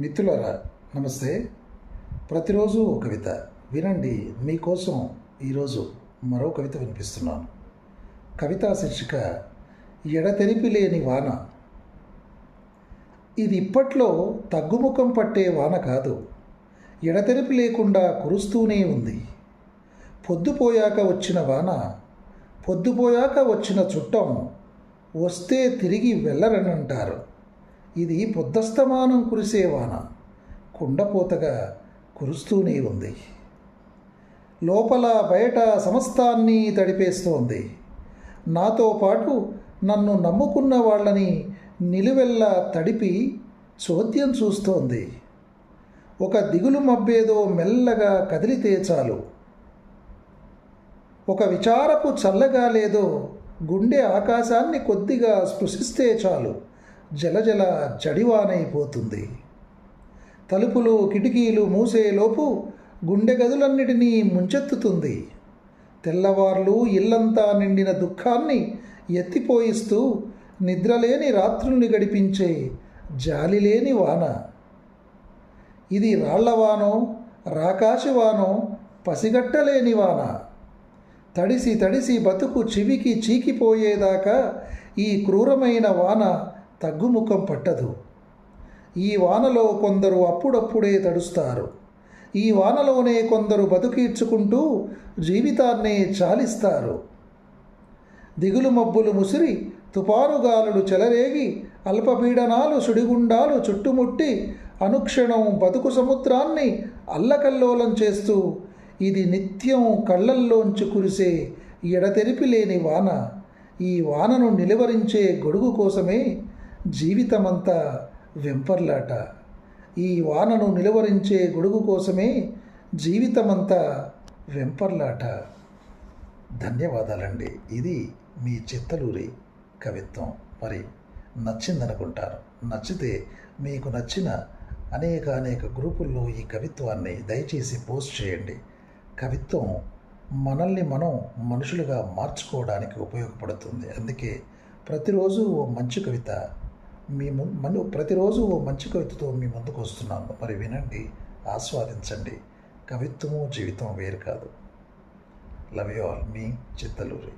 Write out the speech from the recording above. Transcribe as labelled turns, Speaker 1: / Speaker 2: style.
Speaker 1: మిత్రులరా నమస్తే. ప్రతిరోజు ఓ కవిత. వినండి మీకోసం ఈరోజు మరో కవిత వినిపిస్తున్నాను. కవితా శీర్షిక ఎడతెరిపి లేని వాన. ఇది ఇప్పట్లో తగ్గుముఖం పట్టే వాన కాదు. ఎడతెరిపి లేకుండా కురుస్తూనే ఉంది. పొద్దుపోయాక వచ్చిన వాన పొద్దుపోయాక వచ్చిన చుట్టం వస్తే తిరిగి వెళ్ళరనంటారు ఇది పొద్దస్తమానం కురిసే వాన. కుండపోతగా కురుస్తూనే ఉంది. లోపల బయట సమస్తాన్ని తడిపేస్తోంది. నాతో పాటు నన్ను నమ్ముకున్న వాళ్ళని నిలువెల్లా తడిపి చోద్యం చూస్తోంది. ఒక దిగులు మబ్బేదో మెల్లగా కదిలితే చాలు. ఒక విచారపు చల్లగా లేదో గుండె ఆకాశాన్ని కొద్దిగా స్పృశిస్తే చాలు. జలజల జడివానైపోతుంది. తలుపులు కిటికీలు మూసేలోపు గుండె గదులన్నిటినీ ముంచెత్తుతుంది. తెల్లవార్లు ఇల్లంతా నిండిన దుఃఖాన్ని ఎత్తిపోయిస్తూ నిద్రలేని రాత్రుల్ని గడిపించే జాలిలేని వాన. ఇది రాళ్ళవానో రాకాశవానో పసిగట్టలేని వాన. తడిసి తడిసి బతుకు చివికి చీకిపోయేదాకా ఈ క్రూరమైన వాన తగ్గుముఖం పట్టదు. ఈ వానలో కొందరు అప్పుడప్పుడే తడుస్తారు. ఈ వానలోనే కొందరు బతుకీడ్చుకుంటూ జీవితాన్నే చాలిస్తారు. దిగులు మబ్బులు ముసిరి తుపారుగాలులు చెలరేగి అల్పపీడనాలు సుడిగుండాలు చుట్టుముట్టి అనుక్షణం బతుకు సముద్రాన్ని అల్లకల్లోలం చేస్తూ ఇది నిత్యం కళ్ళల్లోంచి కురిసే ఎడతెరిపి లేని వాన. ఈ వానను నిలువరించే గొడుగు కోసమే జీవితమంతా వెంపర్లాట. ఈ వానను నిలువరించే గొడుగు కోసమే జీవితమంతా వెంపర్లాట. ధన్యవాదాలండి. ఇది మీ చిత్తలూరి కవిత్వం. మరి నచ్చిందనుకుంటాను. నచ్చితే మీకు నచ్చిన అనేక అనేక గ్రూపుల్లో ఈ కవిత్వాన్ని దయచేసి పోస్ట్ చేయండి. కవిత్వం మనల్ని మనం మనుషులుగా మార్చుకోవడానికి ఉపయోగపడుతుంది. అందుకే ప్రతిరోజు ఓ మంచి కవిత మీ ము- ప్రతిరోజు ఓ మంచి కవితతో మీ ముందుకు వస్తున్నాను మరి వినండి ఆస్వాదించండి. కవిత్వము జీవితం వేరు కాదు. లవ్ యూ ఆల్ మీ చిత్తలూరి.